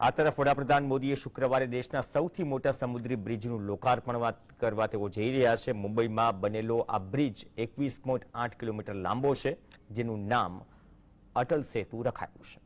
આ તરફ વડાપ્રધાન મોદીએ શુક્રવારે દેશના સૌથી મોટા સમુદ્રી બ્રિજનું લોકાર્પણ કરવા તેઓ જઈ રહ્યા છે. મુંબઈમાં બનેલો આ બ્રિજ એકવીસ પોઈન્ટ આઠ કિલોમીટર લાંબો છે, જેનું નામ અટલ સેતુ રખાયું છે.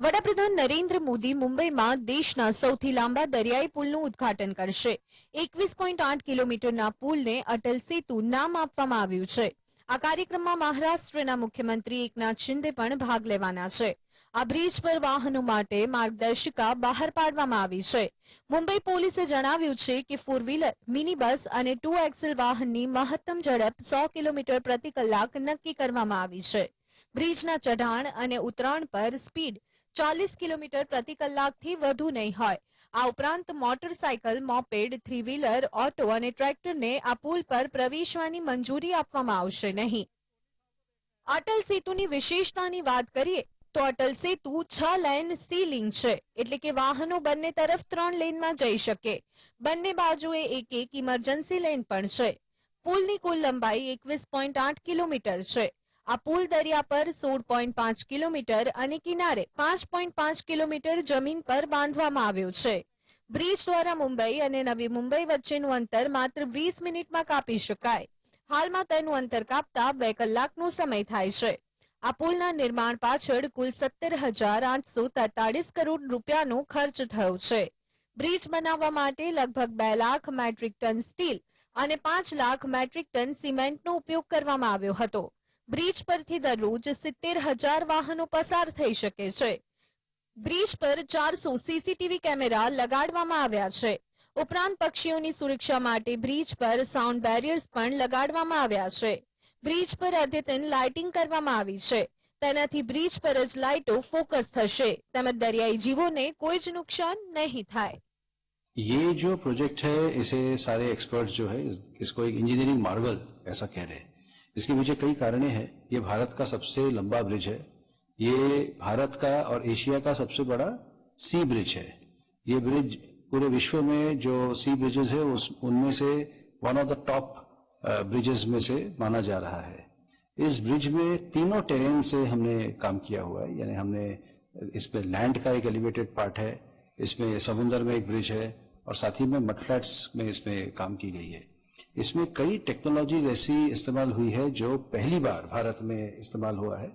વડાપ્રધાન નરેન્દ્ર મોદી મુંબઈમાં દેશના સૌથી લાંબા દરિયાઈ પુલનું ઉદ્ઘાટન કરશે. એકવીસ પોઈન્ટ આઠ કિલોમીટરના પુલને અટલ સેતુ નામ આપવામાં આવ્યું છે. આ કાર્યક્રમમાં મહારાષ્ટ્રના મુખ્યમંત્રી એકનાથ શિંદે પણ ભાગ લેવાના છે. આ બ્રિજ પર વાહનો માટે માર્ગદર્શિકા બહાર પાડવામાં આવી છે. મુંબઈ પોલીસે જણાવ્યું છે કે ફોર વ્હીલર મિની બસ અને ટુ એક્સેલ વાહનની મહત્તમ ઝડપ સો કિલોમીટર પ્રતિ કલાક નક્કી કરવામાં આવી છે. બ્રિજના ચઢાણ અને ઉતરાણ પર સ્પીડ ચાલીસ કિલોમીટર પ્રતિ કલાકથી વધુ નહીં હોય. આ ઉપરાંત motorcycle, moped three wheeler auto અને ટ્રેક્ટરને આ પુલ પર પ્રવેશવાની મંજૂરી આપવામાં આવશે નહીં. અટલ સેતુની વિશેષતાની વાત કરીએ, તો અટલ સેતુ છ લેન સી લિંક છે, એટલે કે વાહનો બંને તરફ ત્રણ લેનમાં જઈ શકે. બંને બાજુએ એક એક ઇમરજન્સી લેન પણ છે. પુલની કુલ લંબાઈ એકવીસ પોઈન્ટ આઠ કિલોમીટર છે. આ પુલ દરિયા પર સોળ પોઈન્ટ પાંચ કિલોમીટર અને કિનારે પાંચ પોઈન્ટ પાંચ કિલોમીટર જમીન પર બાંધવામાં આવ્યો છે. બ્રિજ દ્વારા મુંબઈ અને નવી મુંબઈ વચ્ચેનું અંતર માત્ર વીસ મિનિટમાં કાપી શકાય. હાલમાં તેનું અંતર કાપતા બે કલાકનો સમય થાય છે. આ પુલના નિર્માણ પાછળ કુલ સત્તર હજાર આઠસો તેતાળીસ કરોડ રૂપિયાનો ખર્ચ થયો છે. બ્રિજ બનાવવા માટે લગભગ બે લાખ મેટ્રિક ટન સ્ટીલ અને પાંચ લાખ મેટ્રિક ટન સિમેન્ટનો ઉપયોગ કરવામાં આવ્યો હતો. બ્રિજ પરથી દરરોજ સિત્તેર હજાર વાહનો પસાર થઈ શકે છે બ્રિજ પર ચારસો સીસીટીવી કેમેરા લગાડવામાં આવ્યા છે ઉપરાંત પક્ષીઓની સુરક્ષા માટે બ્રિજ પર સાઉન્ડ બેરિયર્સ પણ લગાડવામાં આવ્યા છે બ્રિજ પર અદ્યતન લાઇટિંગ કરવામાં આવી છે તેનાથી બ્રિજ પર જ લાઇટો ફોકસ થશે તેમજ દરિયાઈ જીવોને કોઈ જ નુકસાન નહીં થાય ये जो प्रोजेक्ट है इसे सारे एक्सपर्ट्स जो है इस- इसको एक इंजीनियरिंग मार्वल ऐसा कह रहे हैं इसके पीछे कई कारणें हैं। ये भारत का सबसे लंबा ब्रिज है। ये भारत का और एशिया का सबसे बड़ा सी ब्रिज है। ये ब्रिज पूरे विश्व में जो सी ब्रिजेस है, उस, उनमें से one of the top bridges में से माना जा रहा है। इस ब्रिज में तीनों टेरेन से हमने काम किया हुआ है। यानी हमने इस पे लैंड का एक एलिवेटेड पार्ट है, इसमें समुद्र में एक ब्रिज है और साथ ही में मडफ्लैट्स में इसमें काम की गई है। इसमें कई टेक्नोलॉजीज ऐसी इस्तेमाल हुई है जो पहली बार भारत में इस्तेमाल हुआ है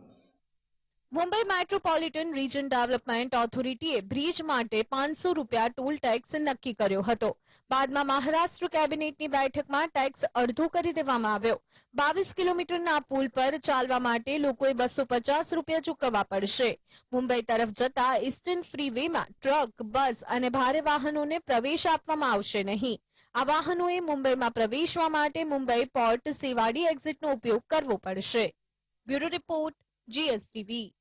મુંબઈ મેટ્રોપોલિટન રીજન ડેવલપમેન્ટ ઓથોરિટીએ બ્રિજ માટે પાંચસો રૂપિયા ટોલ ટેક્સ નક્કી કર્યો હતો. બાદમાં મહારાષ્ટ્ર કેબિનેટની બેઠકમાં ટેક્સ અડધો કરી દેવામાં આવ્યો. બાવીસ કિલોમીટરના પુલ પર ચાલવા માટે લોકોએ બસો પચાસ રૂપિયા ચૂકવવા પડશે. મુંબઈ તરફ જતા ઇસ્ટર્ન ફ્રીવેમાં ટ્રક, બસ અને ભારે વાહનોને પ્રવેશ આપવામાં આવશે નહીં. આ વાહનોએ મુંબઈમાં પ્રવેશવા માટે મુંબઈ પોર્ટ સેવાડી એક્ઝિટનો ઉપયોગ કરવો પડશે. Bureau report, GSTV.